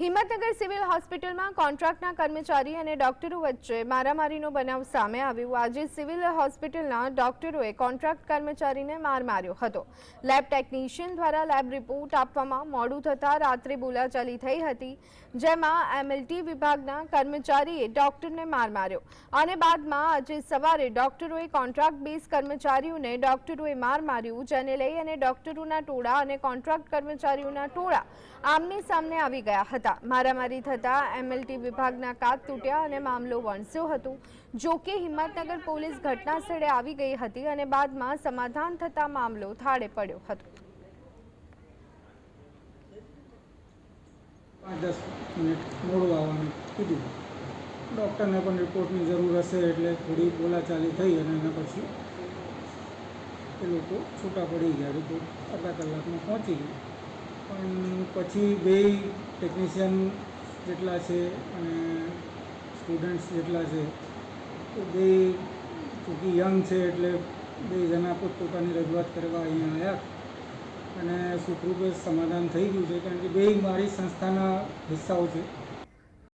Himmatnagar civil હોસ્પિટલમાં કોન્ટ્રાક્ટના કર્મચારી અને ડોક્ટરો વચ્ચે મારામારીનો બનાવ સામે આવ્યો. આજે સિવિલ હોસ્પિટલના ડોક્ટરોએ કોન્ટ્રાક્ટ કર્મચારીને માર માર્યો હતો. લેબ ટેકનિશિયન દ્વારા લેબ રિપોર્ટ આપવામાં મોડું થતાં રાત્રે બોલાચાલી થઈ હતી, જેમાં એમએલટી વિભાગના કર્મચારીએ ડોક્ટરને માર માર્યો. અને બાદમાં આજે સવારે ડોક્ટરોએ કોન્ટ્રાક્ટ બેઝ કર્મચારીઓને ડોક્ટરોએ માર માર્યું, જેને લઈ અને ડોક્ટરોના ટોળા અને કોન્ટ્રાક્ટ કર્મચારીઓના ટોળા આમને સામને આવી ગયા હતા. મારામારી થતાં એમએલટી વિભાગના કાચ તૂટ્યા અને મામલો વણસ્યો હતો. જો કે હિંમતનગર પોલીસ ઘટનાસ્થળે આવી ગઈ હતી અને બાદમાં સમાધાન થતાં મામલો થાળે પડ્યો હતો. દસ મિનિટ મોડું આવવાનું કીધું. ડૉક્ટરને પણ રિપોર્ટની જરૂર હશે એટલે થોડી બોલાચાલી થઈ અને એના પછી એ લોકો છૂટા પડી ગયા. રિપોર્ટ અડધા કલાકમાં પહોંચી પણ પછી બે ટેકનિશિયન જેટલા છે અને સ્ટુડન્ટ્સ જેટલા છે એ બે ચૂંકી યંગ છે એટલે બે જણા પોતપોતાની રજૂઆત કરવા અહીંયા આવ્યા. અને સુખરૂપે સમાધાન થઈ ગયું છે, કારણ કે બે મારી સંસ્થાના હિસ્સાઓ છે.